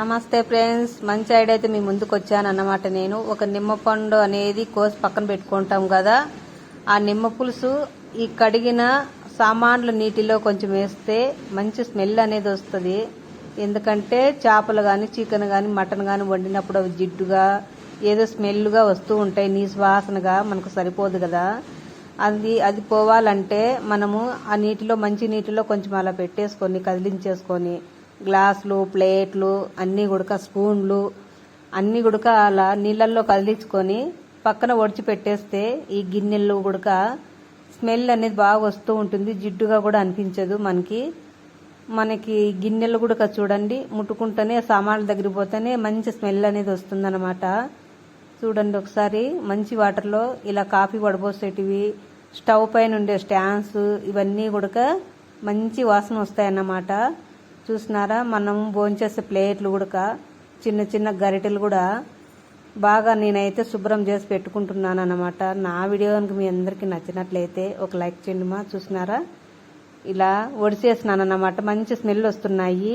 నమస్తే ఫ్రెండ్స్ మంచి ఐడియా అయితే మీ ముందుకు వచ్చాను అన్నమాట నేను. ఒక నిమ్మ పండు అనేది కోసి పక్కన పెట్టుకుంటాం కదా. ఆ నిమ్మ పులుసు ఈ కడిగిన సామాన్లు నీటిలో కొంచెం వేస్తే మంచి స్మెల్ అనేది వస్తుంది. ఎందుకంటే చేపలు కానీ చికెన్ కానీ మటన్ కానీ వండినప్పుడు అవి జిడ్డుగా ఏదో స్మెల్గా వస్తూ ఉంటాయి. నీ వాసనగా మనకు సరిపోదు కదా. అది అది పోవాలంటే మనము ఆ నీటిలో మంచి నీటిలో కొంచెం అలా పెట్టేసుకొని కదిలించేసుకొని గ్లాసులు ప్లేట్లు అన్నీ గుడక స్పూన్లు అన్నీ గుడక అలా నీళ్ళల్లో కదిలించుకొని పక్కన ఒడిచి పెట్టేస్తే ఈ గిన్నెలు గుడక స్మెల్ అనేది బాగా వస్తూ ఉంటుంది. జిడ్డుగా కూడా అనిపించదు మనకి. మనకి గిన్నెలు కూడా చూడండి ముట్టుకుంటేనే సామాన్ల దగ్గరికి పోతేనే మంచి స్మెల్ అనేది వస్తుందన్నమాట. చూడండి ఒకసారి మంచి వాటర్లో ఇలా కాఫీ వడబోసేటివి స్టవ్ పైన ఉండే స్టాండ్స్ ఇవన్నీ కూడా మంచి వాసన వస్తాయన్నమాట. చూసినారా? మనం భోంచేసే ప్లేట్లు కూడా చిన్న చిన్న గరిటెలు కూడా బాగా నేనైతే శుభ్రం చేసి పెట్టుకుంటున్నాను అనమాట నా వీడియో కనుక మీ అందరికీ నచ్చినట్లయితే ఒక లైక్ చేయండి మా. చూసినారా? ఇలా ఒడిసేసినాను అన్నమాట మంచి స్మెల్ వస్తున్నాయి.